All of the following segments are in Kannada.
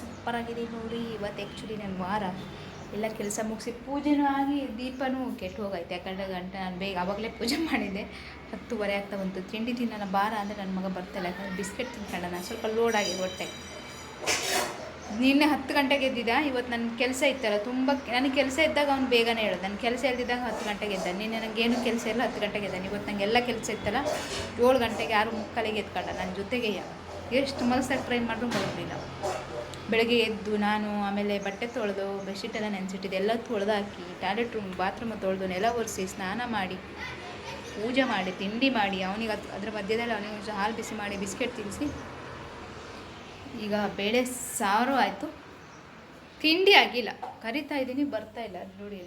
ಸೂಪರಾಗಿದೆ ನೋಡಿ, ಇವತ್ತು ಆ್ಯಕ್ಚುಲಿ ನನ್ನ ವಾರ. ಎಲ್ಲ ಕೆಲಸ ಮುಗಿಸಿ ಪೂಜೆನೂ ಆಗಿ ದೀಪನೂ ಕೆಟ್ಟು ಹೋಗೈತೆ ಯಾಕಂದರೆ ಗಂಟೆ ನಾನು ಬೇಗ ಆವಾಗಲೇ ಪೂಜೆ ಮಾಡಿದ್ದೆ. ಹತ್ತುವರೆ ಆಗ್ತಾ ಬಂತು. ತಿಂಡಿ ತಿನ್ನೋಣ, ಬಾರ ಅಂದರೆ ನನ್ನ ಮಗ ಬರ್ತಾಯಿಲ್ಲ ಯಾಕಂದರೆ ಬಿಸ್ಕೆಟ್ ತಿನ್ಕೊಂಡ ಸ್ವಲ್ಪ ಲೋಡ್ ಆಗಿದೆ ಹೊಟ್ಟೆ. ನಿನ್ನೆ ಹತ್ತು ಗಂಟೆಗೆ ಎದ್ದಿದ್ದ, ಇವತ್ತು ನನ್ನ ಕೆಲಸ ಇತ್ತಲ್ಲ, ತುಂಬ ನನಗೆ ಕೆಲಸ ಇದ್ದಾಗ ಅವ್ನು ಬೇಗನೆ ಹೇಳೋದು. ನನ್ನ ಕೆಲಸ ಇಲ್ದಿದ್ದಾಗ ಹತ್ತು ಗಂಟೆಗೆ ಎದ್ದ. ನಿನ್ನೆ ನನಗೇನು ಕೆಲಸ ಇಲ್ಲ, ಹತ್ತು ಗಂಟೆಗೆ ಎದ್ದಾನೆ ಇವತ್ತು ನನಗೆ ಎಲ್ಲ ಕೆಲಸ ಇತ್ತಲ್ಲ, ಏಳು ಗಂಟೆಗೆ ಆರು ಮುಕ್ಕಾಲಿಗೆ ಎತ್ಕೊಂಡ ನನ್ನ ಜೊತೆಗೆ ಎಷ್ಟು ಮನಸ್ಸಾಗಿ ಟ್ರೈ ಮಾಡಿದ್ರು ಮಲಗಲಿಲ್ಲ. ಬೆಳಗ್ಗೆ ಎದ್ದು ನಾನು ಆಮೇಲೆ ಬಟ್ಟೆ ತೊಳೆದು ಬೆಡ್ಶೀಟೆಲ್ಲ ನೆನೆಸಿಟ್ಟಿದ್ದೆ. ಎಲ್ಲ ತೊಳೆದಾಕಿ, ಟಾಯ್ಲೆಟ್ ರೂಮ್, ಬಾತ್ರೂಮ್ ತೊಳೆದು, ನೆಲ ಒರೆಸಿ, ಸ್ನಾನ ಮಾಡಿ, ಪೂಜೆ ಮಾಡಿ, ತಿಂಡಿ ಮಾಡಿ, ಅವನಿಗೆ ಅದು, ಅದರ ಮಧ್ಯದಲ್ಲಿ ಅವನಿಗೆ ಹಾಲು ಬಿಸಿ ಮಾಡಿ, ಬಿಸ್ಕೆಟ್ ತಿನ್ನಿಸಿ ಈಗ ಬೇಳೆ ಸಾರು ಆಯಿತು. ತಿಂಡಿ ಆಗಿಲ್ಲ. ಕರಿತಾ ಇದ್ದೀನಿ, ಬರ್ತಾ ಇಲ್ಲ ಅದು ನೋಡಿ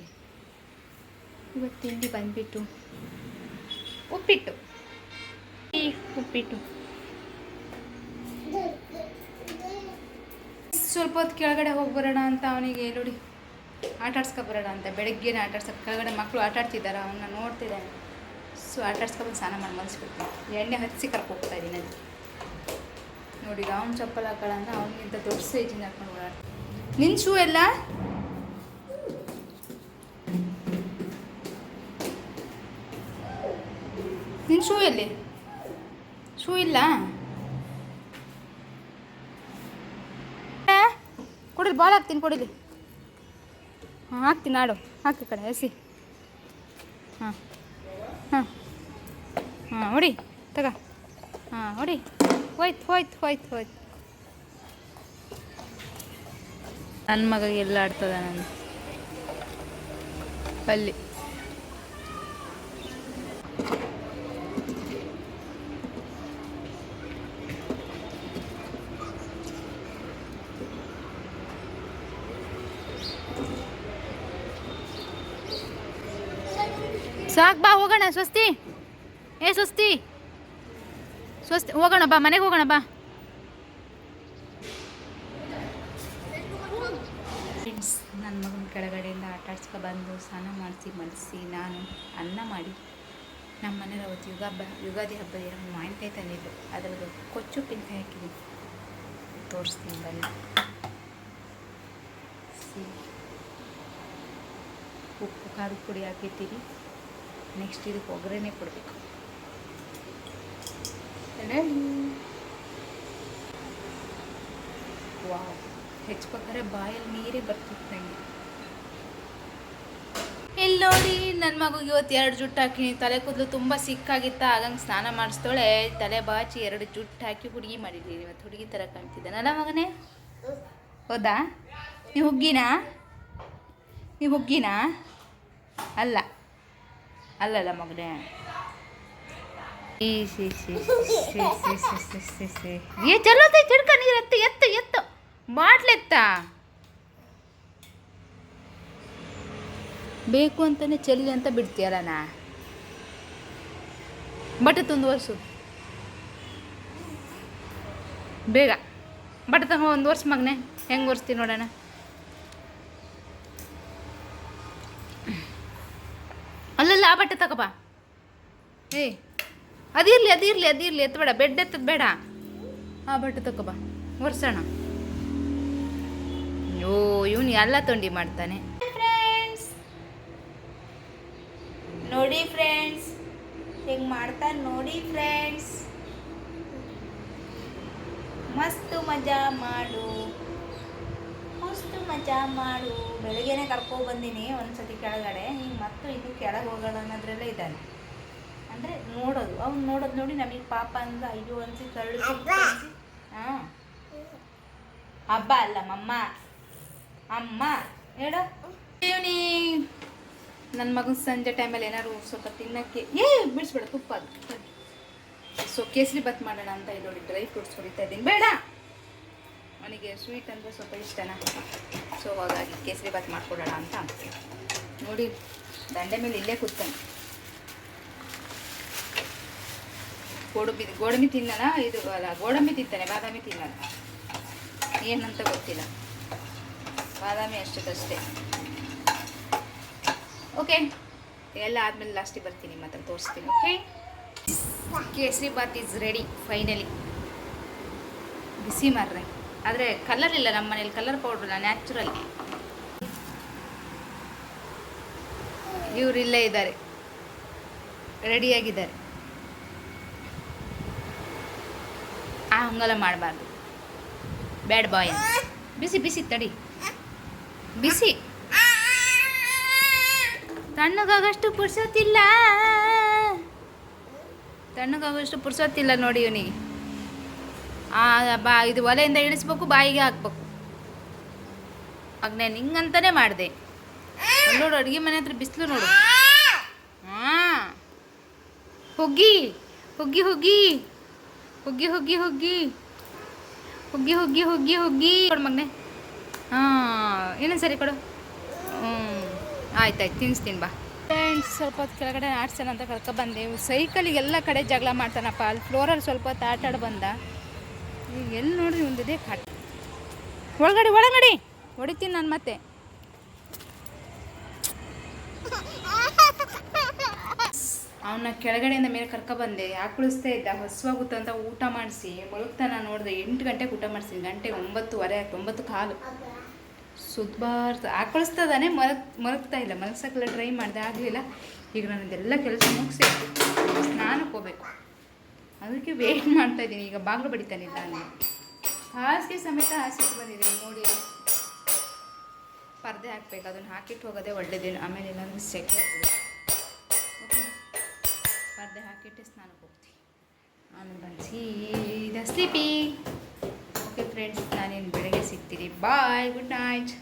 ಇವತ್ತು ತಿಂಡಿ ಬಂದ್ಬಿಟ್ಟು ಉಪ್ಪಿಟ್ಟು. ಉಪ್ಪಿಟ್ಟು. ಸ್ವಲ್ಪ ಹೊತ್ತು ಕೆಳಗಡೆ ಹೋಗಿ ಬರೋಣ ಅಂತ ಅವನಿಗೆ ನೋಡಿ ಆಟ ಆಡ್ಸ್ಕೊಬರೋಣ ಅಂತ ಬೆಳಗ್ಗೆನೇ ಆಟ ಆಡ್ಸಕ್ಕೆ ಕೆಳಗಡೆ ಮಕ್ಕಳು ಆಟ ಆಡ್ತಿದ್ದಾರೆ, ಅವನ್ನ ನೋಡ್ತಿದ್ದಾನೆ ಸೊ ಆಟ ಆಡ್ಸ್ಕೊಬಂದು ಸ್ನಾನ ಮಾಡಿ ಮಲಗಿಸ್ಬಿಡ್ತೀನಿ ಎಣ್ಣೆ ಹಚ್ಚಿ ಕರ್ಕೊ ಹೋಗ್ತಾ ಇದ್ದೀನಿ ನನಗೆ ನೋಡಿ ಅವ್ನ ಚಪ್ಪಲ್ ಹಾಕೊಳ್ಳೋಣ ಅವನಿಗಿಂತ ದೊಡ್ಡ ಸೈಜಿಂದ ಹಾಕೊಂಡು ಓಡಾಡ್ತೀನಿ. ನಿನ್ನ ಶೂ ಎಲ್ಲ? ನಿನ್ನ ಶೂ ಎಲ್ಲಿ? ಶೂ ಇಲ್ಲ? ಕೊಡಿಲಿ ಬಾಲ್ ಹಾಕ್ತೀನಿ ಕೊಡಿಲಿ. ಹಾಂ ಹಾಕ್ತೀನಿ ಆಡು. ಹಾಕಿ ಕಡೆ ಹಸಿ ಹಾಂ ಹಾಂ ಹಾಂ ಹೊಡಿ, ತಗ. ಹಾಂ ಹೊಡಿ. ಹೋಯ್ತು ಹೋಯ್ತು ಹೋಯ್ತು ಹೋಯ್ತು. ನನ್ನ ಮಗ ಎಲ್ಲ ಆಡ್ತದ ನಾನು ಅಲ್ಲಿ. ಸಾಕು, ಬಾ, ಹೋಗೋಣ, ಸ್ವಸ್ತಿ. ಏ, ಸ್ವಸ್ತಿ. ಸ್ವಸ್ತಿ, ಹೋಗೋಣ, ಬಾ, ಮನೆಗೆ ಹೋಗೋಣ, ಬಾ. ಫ್ರೆಂಡ್ಸ್ ನನ್ನ ಮಗನ ಕೆಳಗಡೆಯಿಂದ ಆಟ ಆಡ್ಸ್ಕೊ ಬಂದು ಸ್ನಾನ ಮಾಡಿಸಿ, ಮಲಸಿ, ನಾನು ಅನ್ನ ಮಾಡಿ. ನಮ್ಮ ಮನೇಲಿ ಅವತ್ತು ಯುಗ ಹಬ್ಬ, ಯುಗಾದಿ ಹಬ್ಬ ಏನೋ ಮಾವಿನಕಾಯಿ ತಂದಿದ್ದು ಅದರದ್ದು ಕೊಚ್ಚು ಪಿಂಕಾಯಿ ಹಾಕಿದ್ದೀನಿ. ತೋರಿಸ್ತೀನಿ ಬನ್ನಿ. ಉಪ್ಪು, ಖಾರದ ಪುಡಿ ಹಾಕಿರ್ತೀವಿ ನೆಕ್ಸ್ಟ್ ಇದಕ್ಕೆ ಒಗ್ಗರಣೆ ಕೊಡಬೇಕು. ವಾವ್ ಹೆಚ್ಬೇಕಾದ್ರೆ ಬಾಯಲ್ಲಿ ನೀರೇ ಬರ್ತಿತ್ತು ನನಗೆ ಇಲ್ಲಿ ನೋಡಿ ನನ್ನ ಮಗುಗೆ ಇವತ್ತು ಎರಡು ಜುಟ್ಟು ಹಾಕಿನಿ. ತಲೆ ಕೂದಲು ತುಂಬ ಸಿಕ್ಕಾಗಿತ್ತ ಆಗಂಗೆ ಸ್ನಾನ ಮಾಡಿಸ್ತೋಳೆ ತಲೆ ಬಾಚಿ ಎರಡು ಜುಟ್ಟು ಹಾಕಿ ಹುಡುಗಿ ಮಾಡಿದ್ದೀನಿ ಇವತ್ತು ಹುಡುಗಿ ಥರ ಕಾಣ್ತಿದ್ದಾನಲ್ಲ ಮಗನೇ? ಹೌದಾ? ನೀವು ಹುಗ್ಗಿನಾ? ನೀವು ಹುಗ್ಗಿನಾ? ಅಲ್ಲ. ಅಲ್ಲಲ್ಲ ಮಗನೇ. ಈ ಸಿ ಸಿ ಏ ಚಲೋತೈ ಚಿಡ್ಕ ನೀರು ಎತ್ತು ಎತ್ತು ಎತ್ತು. ಬಾಟ್ಲೆತ್ತ ಬೇಕು ಅಂತಾನೆ ಚೆಲ್ಲಿ ಅಂತ ಬಿಡ್ತೀಯಲ್ಲ ನಾ? ಬಟ್ಟೆ ತೊಂದು ವರ್ಷ ಬೇಗ. ಬಟ್ಟೆ ತಗೋ, ಒಂದು ವರ್ಷ ಮಗನೆ. ಹೆಂಗೆ ಒರೆಸ್ತೀನಿ ನೋಡೋಣ. ಅಲ್ಲಲ್ಲ, ಆ ಬಟ್ಟೆ ತಗೋಬ. ಏ, ಅದಿರಲಿ ಅದಿರಲಿ ಅದಿರಲಿ ಎತ್ತಬೇಡ ಬೆಡ್ ಎತ್ತದ ಬೇಡ. ಆ ಬಟ್ಟೆ ತಗೋಬ, ಒರ್ಸೋಣ. ಅಯ್ಯೋ, ಇವನು ಎಲ್ಲ ತೊಂಡಿ ಮಾಡ್ತಾನೆ. ಫ್ರೆಂಡ್ಸ್ ನೋಡಿ ಫ್ರೆಂಡ್ಸ್ ಹೆಂಗೆ ಮಾಡ್ತಾನೆ ನೋಡಿ ಫ್ರೆಂಡ್ಸ್ ಮಸ್ತ್ ಮಜಾ ಮಾಡು. ಮಜಾ ಮಾಡು. ಬೆಳಗ್ಗೆನೆ ಕರ್ಕೊ ಬಂದೀನಿ ಒಂದ್ಸತಿ ಕೆಳಗಡೆ. ಈಗ ಮತ್ತು ಇದು ಕೆಳಗೆ ಹೋಗೋಣ ಅನ್ನೋದ್ರಲ್ಲೇ ಇದ್ದಾನೆ. ಅಂದರೆ ನೋಡೋದು. ಅವ್ನು ನೋಡೋದು ನೋಡಿ ನಮಗೆ ಪಾಪ ಅಂದ ಐದು ಅನ್ಸಿ ಕರಡು ಅನ್ಸಿ. ಹಾಂ. ಹಬ್ಬ ಅಲ್ಲ ಮಮ್ಮ ಅಮ್ಮ. ಹೇಳು. ಇವನಿ ನನ್ನ ಮಗನ ಸಂಜೆ ಟೈಮಲ್ಲಿ ಏನಾದ್ರು ಸ್ವಲ್ಪ ತಿನ್ನಕ್ಕೆ. ಏ ಬಿಡಿಸ್ಬೇಡ ತುಪ್ಪ ಅದು. ಸೊ ಕೇಸರಿ ಬತ್ ಮಾಡೋಣ ಅಂತ ಇದು ನೋಡಿ ಡ್ರೈ ಫ್ರೂಟ್ಸ್ ಹೊಡಿತಾ ಇದ್ದೀನಿ. ಬೇಡ. ಅವನಿಗೆ ಸ್ವೀಟ್ ಅಂದರೆ ಸ್ವಲ್ಪ ಇಷ್ಟನಾ? ಸೊ ಹಾಗಾಗಿ ಕೇಸರಿ ಬಾತ್ ಮಾಡ್ಕೊಡೋಣ ಅಂತ ನೋಡಿ, ದಂಡೆ ಮೇಲೆ ಇಲ್ಲೇ ಕೂತಾನೆ ಗೋಡಂಬಿ ಗೋಡಂಬಿ ತಿನ್ನಲ್ಲ ಇದು ಅಲ್ಲ, ಗೋಡಂಬಿ ತಿಂತಾನೆ, ಬಾದಾಮಿ ತಿನ್ನಲ್ಲ ಏನಂತ ಗೊತ್ತಿಲ್ಲ. ಬಾದಾಮಿ ಅಷ್ಟಕ್ಕಷ್ಟೇ. ಓಕೆ ಎಲ್ಲ ಆದಮೇಲೆ ಲಾಸ್ಟಿಗೆ ಬರ್ತೀನಿ ಮಾತ್ರ ತೋರಿಸ್ತೀನಿ okay Kesari bath is ready finally ಬಿಸಿ ಮಾರ್ರೆ. ಆದರೆ ಕಲರ್ ಇಲ್ಲ, ನಮ್ಮ ಮನೇಲಿ ಕಲರ್ ಪೌಡ್ರ್ ಇಲ್ಲ ನ್ಯಾಚುರಲ್ ಇವ್ರು ಇಲ್ಲೇ ಇದ್ದಾರೆ. ರೆಡಿಯಾಗಿದ್ದಾರೆ ಆ ಹಂಗಲ್ಲ ಮಾಡಬಾರ್ದು. ಬ್ಯಾಡ್ ಬಾಯ್ ಬಿಸಿ ಬಿಸಿ ತಡಿ. ಬಿಸಿ. ತಣ್ಣಗಾಗಷ್ಟು ಪುರ್ಸೋತಿಲ್ಲ. ತಣ್ಣಗಾಗೋಷ್ಟು ಪುರ್ಸೋತಿಲ್ಲ ನೋಡಿ ಇವನಿಗೆ. ಬಾ, ಇದು ಒಲೆಯಿಂದ ಇಳಿಸ್ಬೇಕು, ಬಾಯಿಗೆ ಹಾಕ್ಬೇಕು. ಆಗ ನಾನು ಹಿಂಗಂತಾನೆ ಮಾಡಿದೆ. ನೋಡು, ಅಡುಗೆ ಮನೆ ಹತ್ರ ಬಿಸಿಲು ನೋಡು. ಹಾಂ. ಹುಗ್ಗಿ ಹುಗ್ಗಿ ಹುಗ್ಗಿ. ಹುಗ್ಗಿ ಹುಗ್ಗಿ ಹುಗ್ಗಿ. ಹುಗ್ಗಿ ಹುಗ್ಗಿ ಹುಗ್ಗಿ ಹುಗ್ಗಿ. ಕೊಡು ಮಗನೆ. ಹಾಂ ಏನೇನು ಸರಿ ಕೊಡು. ಹ್ಞೂ ಆಯ್ತಾಯ್ತು ತಿನ್ನಿಸ್ತೀನಿ ಬಾ. ಫ್ರೆಂಡ್ಸ್ ಸ್ವಲ್ಪ ಹೊತ್ತು ಕೆಳಗಡೆ ಆಡ್ಸೋಣ ಅಂತ ಕರ್ಕೊಬಂದೆ ಸೈಕಲಿಗೆಲ್ಲ ಕಡೆ ಜಗಳ ಮಾಡ್ತಾನಪ್ಪ. ಅಲ್ಲಿ ಫ್ಲೋರಲ್ಲಿ ಸ್ವಲ್ಪ ಹೊತ್ತು ಆಟಾಡಿ ಬಂದ. ಈಗ ಎಲ್ಲಿ ನೋಡ್ರಿ ಒಂದಿದೆ ಕಾಟ. ಒಳಗಡೆ ಒಳಗಡೆ. ಹೊಡಿತೀನಿ ನಾನು ಮತ್ತೆ. ಅವನ್ನ ಕೆಳಗಡೆಯಿಂದ ಮೇಲೆ ಕರ್ಕೊಬಂದೆ ಯಾಕೆ ಕುಳಿಸ್ತಾ ಇದ್ದ? ಹಸುವಾಗುತ್ತೆ ಅಂತ ಊಟ ಮಾಡಿಸಿ. ಮಲಗ್ತಾನ ನೋಡಿದೆ. ಎಂಟು ಗಂಟೆಗೆ ಊಟ ಮಾಡಿಸ್ತೀನಿ ಗಂಟೆ ಒಂಬತ್ತುವರೆ ಆಯ್ತು. ಒಂಬತ್ತು ಕಾಲು. ಸುದ್ಬಾರ್ದು. ಹಾಕೊಳಿಸ್ತಾನೆ ಮಲಗ್, ಮಲಗ್ತಾ ಇಲ್ಲ. ಮಲಗ್ಸಕ್ಕೆಲ್ಲ ಟ್ರೈ ಮಾಡಿದೆ. ಆಗಲಿಲ್ಲ. ಈಗ ನಾನು ಇದೆಲ್ಲ ಕೆಲಸ ಮುಗಿಸಿ ಸ್ನಾನಕ್ಕೆ ಹೋಗ್ಬೇಕು. ಅದಕ್ಕೆ ವೇಟ್ ಮಾಡ್ತಾ ಇದ್ದೀನಿ. ಈಗ ಬಾಗಿಲು ಬಡಿತಾನಿಲ್ಲ ಅಲ್ಲಿ. ಹಾಸಿಗೆ ಸಮೇತ ಹಾಸಿಗೆ ಬಂದಿದ್ದೀನಿ. ನೋಡಿ. ಪರ್ದೆ ಹಾಕ್ಬೇಕು. ಅದನ್ನು ಹಾಕಿಟ್ಟು ಹೋಗೋದೇ ಒಳ್ಳೇದೇನು ಆಮೇಲೆ ಇಲ್ಲಾಂದ್ರೆ ಸೆಕೆ ಆಗ್ತದೆ ಓಕೆ. ಪರ್ದೆ ಹಾಕಿಟ್ಟು ಸ್ನಾನಕ್ಕೆ ಹೋಗ್ತೀನಿ. ಆಮೇಲೆ ಬಂದು ಸೀದಾ ಸ್ಲೀಪಿ ಓಕೆ ಫ್ರೆಂಡ್ಸ್ ನಾನೇನು ಬೆಳಗ್ಗೆ ಸಿಗ್ತೀನಿ. Bye good night